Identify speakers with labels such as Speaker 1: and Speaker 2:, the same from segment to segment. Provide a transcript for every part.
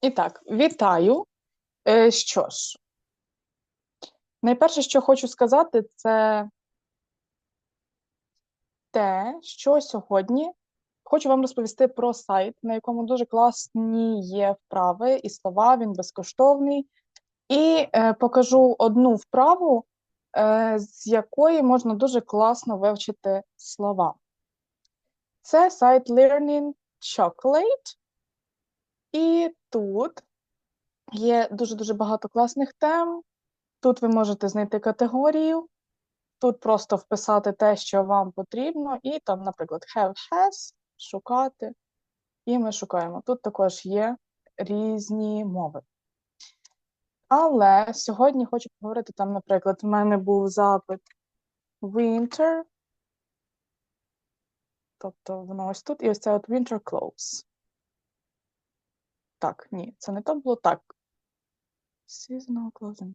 Speaker 1: І так, вітаю. Е, Що ж, найперше, що хочу сказати, це те, що сьогодні хочу вам розповісти про сайт, на якому дуже класні є вправи і слова, він безкоштовний. І е, покажу одну вправу, е, з якої можна дуже класно вивчити слова. Це сайт Learning Chocolate. І тут є дуже-дуже багато класних тем. Тут ви можете знайти категорію, тут просто вписати те, що вам потрібно, і там, наприклад, have has, шукати. І ми шукаємо. Тут також є різні мови. Але сьогодні хочу поговорити там, наприклад, в мене був запит winter, тобто воно ось тут, і ось це от winter clothes. Так, ні, це не то було так. Seasonal clothing.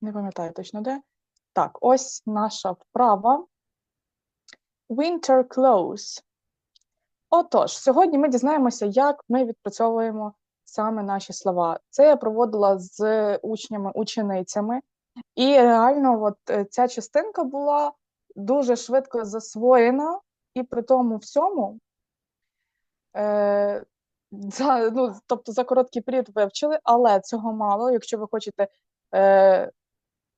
Speaker 1: Не пам'ятаю точно де. Так, ось наша вправа. Winter clothes. Отож, сьогодні ми дізнаємося, як ми відпрацьовуємо саме наші слова. Це я проводила з учнями, ученицями, і реально, от е, ця частинка була дуже швидко засвоєна, і при тому всьому, е, за, ну, тобто за короткий період вивчили, але цього мало. Якщо ви хочете е,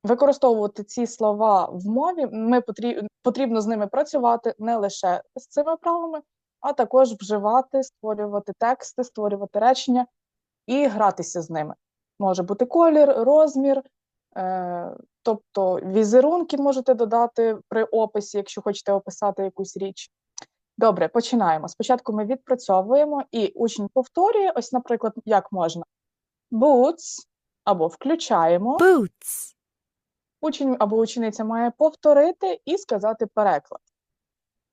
Speaker 1: використовувати ці слова в мові, ми потрібно, потрібно з ними працювати не лише з цими правилами, а також вживати, створювати тексти, створювати речення і гратися з ними. Може бути колір, розмір, е, тобто візерунки можете додати при описі, якщо хочете описати якусь річ. Добре, починаємо. Спочатку ми відпрацьовуємо, і учень повторює, ось, наприклад, як можна. Boots або включаємо.
Speaker 2: boots,
Speaker 1: Учень або учениця має повторити і сказати переклад.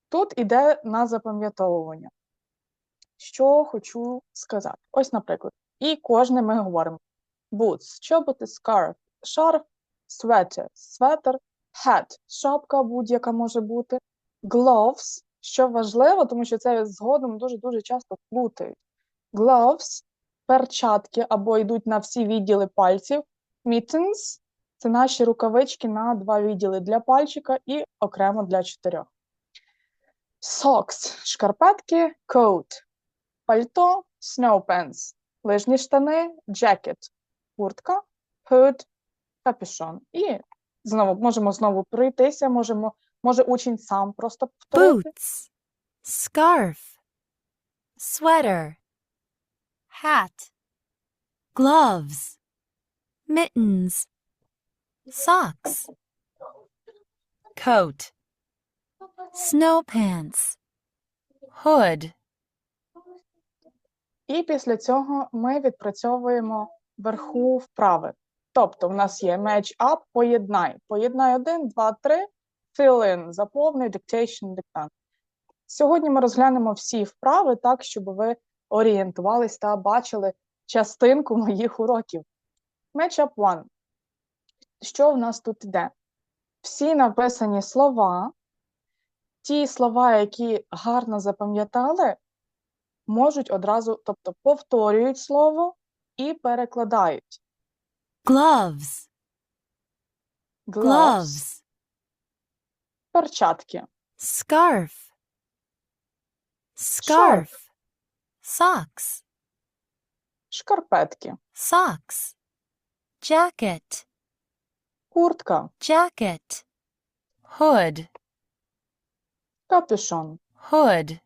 Speaker 1: Тут іде на запам'ятовування. Що хочу сказати? Ось, наприклад, і кожне ми говоримо: boots, чоботи, scarf, шарф, sweater, светер, hat, шапка будь-яка може бути, gloves, що важливо, тому що це згодом дуже-дуже часто плутають. Gloves, перчатки або йдуть на всі відділи пальців, mittens – це наші рукавички на два відділи для пальчика і окремо для чотирьох. Socks – шкарпетки, coat, пальто, snow pants, лижні штани, jacket, куртка, hood, капюшон. І знову можемо знову пройтися, можемо, може учень сам просто повторити.
Speaker 2: boots, scarf, sweater, hat, gloves, mittens, socks, coat, snow pants, hood,
Speaker 1: І після цього ми відпрацьовуємо вверху вправи. Тобто, в нас є match up, поєднай. Поєднай один, два, три, fill in, заповни, dictation, диктант. Сьогодні ми розглянемо всі вправи так, щоб ви орієнтувались та бачили частинку моїх уроків. Match up one. Що в нас тут йде? Всі написані слова, ті слова, які гарно запам'ятали, можуть одразу, тобто повторюють слово і перекладають.
Speaker 2: Gloves,
Speaker 1: gloves, перчатки,
Speaker 2: scarf, scarf, socks,
Speaker 1: шкарпетки,
Speaker 2: socks, jacket,
Speaker 1: куртка,
Speaker 2: jacket, hood,
Speaker 1: капюшон,
Speaker 2: hood,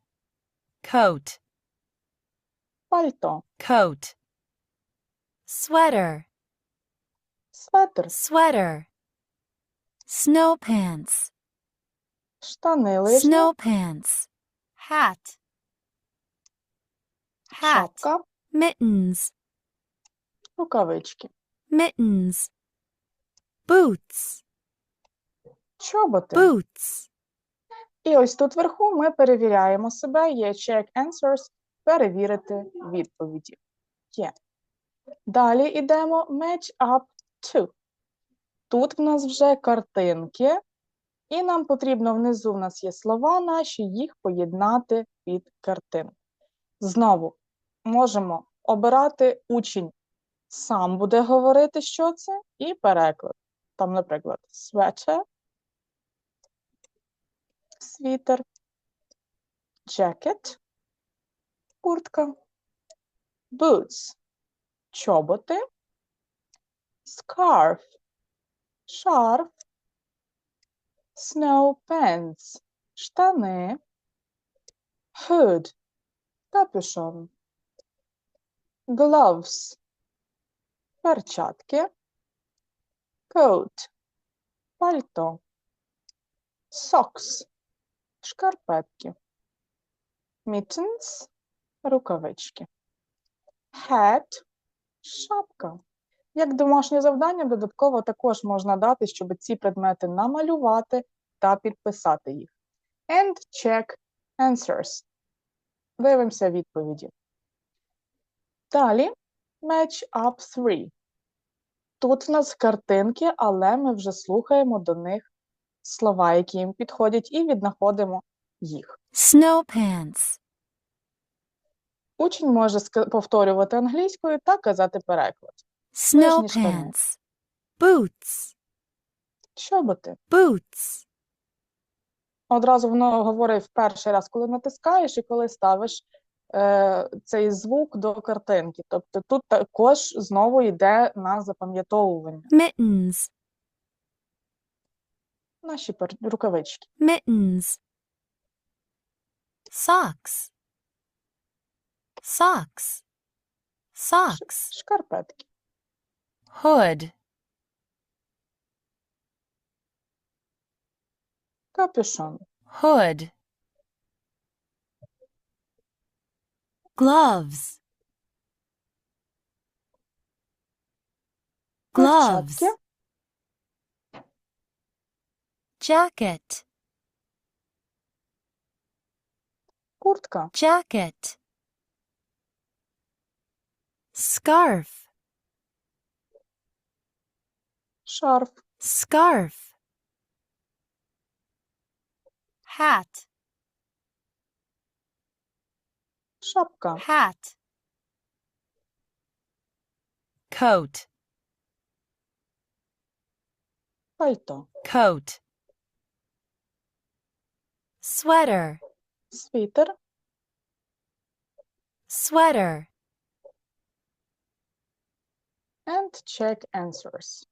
Speaker 2: coat,
Speaker 1: пальто,
Speaker 2: coat, sweater,
Speaker 1: светр,
Speaker 2: sweater, snow pants,
Speaker 1: Штани лижні,
Speaker 2: snow pants, hat, hat,
Speaker 1: шапка,
Speaker 2: mittens,
Speaker 1: рукавички,
Speaker 2: mittens, boots,
Speaker 1: чоботи.
Speaker 2: boots,
Speaker 1: І ось тут вверху ми перевіряємо себе, є check answers, перевірити відповіді. Є. Далі йдемо. Match up to. Тут в нас вже картинки, і нам потрібно внизу в нас є слова наші, їх поєднати під картинку. Знову можемо обирати учень. Сам буде говорити, що це, і переклад. Там, наприклад, sweater, світер, jacket, куртка, boots, чоботи, scarf, шарф, snow pants, штани, hood, капюшон, gloves, перчатки, coat, пальто, socks, шкарпетки, mittens, рукавички, hat, шапка. Як домашнє завдання, додатково також можна дати, щоб ці предмети намалювати та підписати їх. And check answers. Дивимося відповіді. Далі match up 3. Тут в нас картинки, але ми вже слухаємо до них слова, які їм підходять, і віднаходимо їх.
Speaker 2: Snow pants.
Speaker 1: Учень може повторювати англійською та казати переклад.
Speaker 2: Snow
Speaker 1: штани.
Speaker 2: pants. Boots.
Speaker 1: Чоботи.
Speaker 2: Boots.
Speaker 1: Одразу воно говорить в перший раз, коли натискаєш і коли ставиш е, цей звук до картинки. Тобто тут також знову йде на запам'ятовування.
Speaker 2: Mittens.
Speaker 1: Наші пер- рукавички.
Speaker 2: Mittens. Socks. Socks. Socks.
Speaker 1: Шкарпетки.
Speaker 2: Hood.
Speaker 1: Капюшон.
Speaker 2: Hood. Gloves. Gloves.
Speaker 1: Перчатки.
Speaker 2: Jacket.
Speaker 1: Куртка.
Speaker 2: Jacket. Scarf.
Speaker 1: Шарф.
Speaker 2: Scarf. Hat.
Speaker 1: Шапка.
Speaker 2: Hat. Coat.
Speaker 1: Пальто.
Speaker 2: Coat. Sweater.
Speaker 1: Світер.
Speaker 2: Sweater.
Speaker 1: And check answers.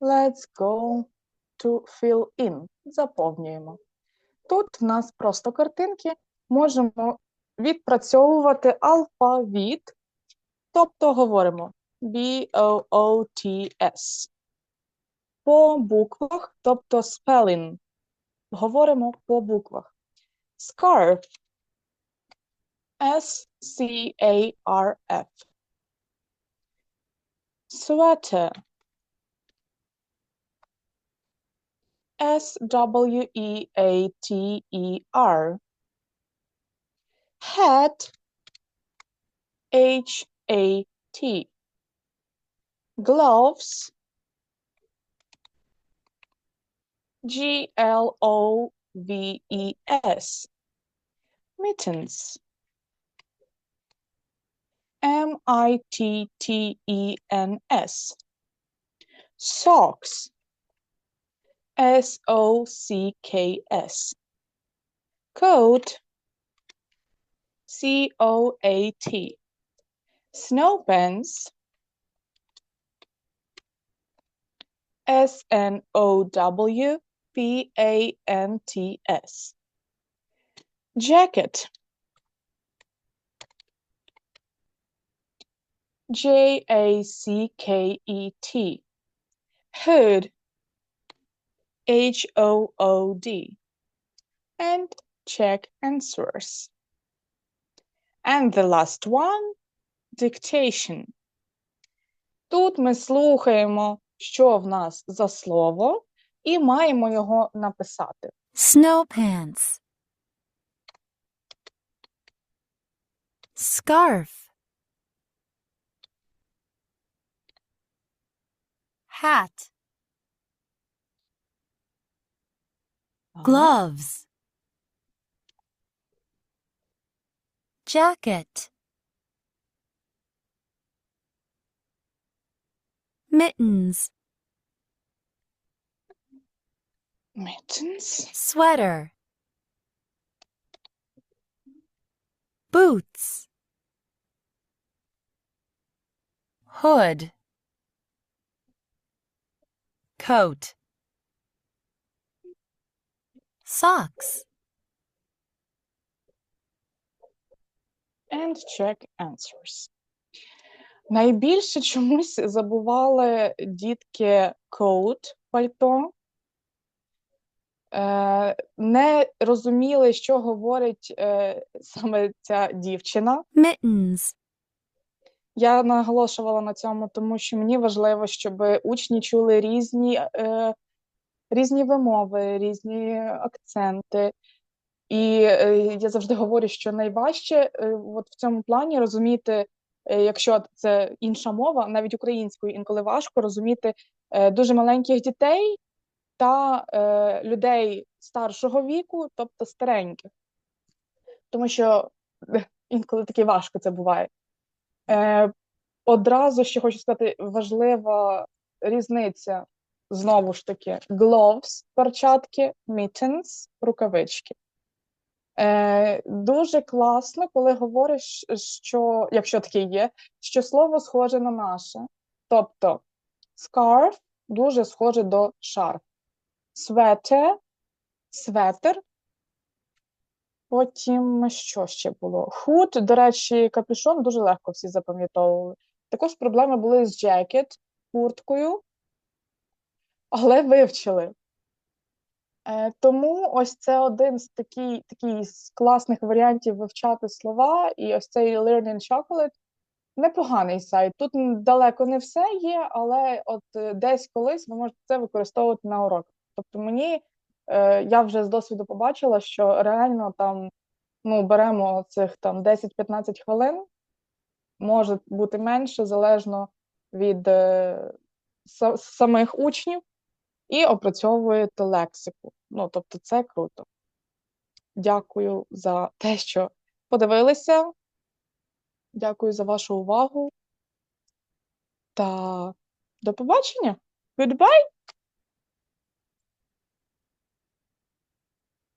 Speaker 1: Let's go to fill in. Заповнюємо. Тут в нас просто картинки. Можемо відпрацьовувати алфавіт, тобто говоримо B-O-O-T-S. По буквах, тобто spelling. Говоримо по буквах. Scarf. S-C-A-R-F. Sweater. S W E A T E R. Hat. H A T. Gloves. G L O V E S. Mittens. M I T T E N S. Socks. S O C K S. Coat. C O A T. Snow pants. S N O W P A N T S. Jacket. J A C K E T. Hood. H O O D. And check answers. And the last one dictation. Тут ми слухаємо, що в нас за слово, і маємо його написати.
Speaker 2: Snow pants. Scarf. Hat.
Speaker 1: Uh-huh.
Speaker 2: gloves. Jacket. Mittens.
Speaker 1: Mittens?
Speaker 2: Sweater. Boots. Hood. Coat. Socks.
Speaker 1: And check answers. Найбільше чомусь забували дітки coat, пальто. Е, не розуміли, що говорить е, саме ця дівчина.
Speaker 2: Mittens.
Speaker 1: Я наголошувала на цьому, тому що мені важливо, щоб учні чули різні, е, різні вимови, різні акценти. І е, я завжди говорю, що найважче е, от в цьому плані розуміти, е, якщо це інша мова, навіть українською інколи важко розуміти дуже маленьких дітей та людей старшого віку, тобто стареньких. Тому що інколи таки важко це буває. Одразу ще хочу сказати, важлива різниця знову ж таки gloves, перчатки, mittens, рукавички. Е, дуже класно, коли говориш, що, якщо таке є, що слово схоже на наше. Тобто scarf дуже схоже до шарф. Sweater, светер. Потім що ще було? Худ, до речі, капюшон дуже легко всі запам'ятовували. Також проблеми були з jacket, курткою, але вивчили. Е, тому ось це один з такий, з класних варіантів вивчати слова, і ось цей Learning Chocolate непоганий сайт. Тут далеко не все є, але от е, десь колись ви можете це використовувати на уроках. Тобто мені е, я вже з досвіду побачила, що реально там ну, беремо цих там 10-15 хвилин, може бути менше, залежно від са- самих учнів, і опрацьовуєте лексику. Ну, тобто, це круто. Дякую за те, що подивилися. Дякую за вашу увагу. Та до побачення. Goodbye!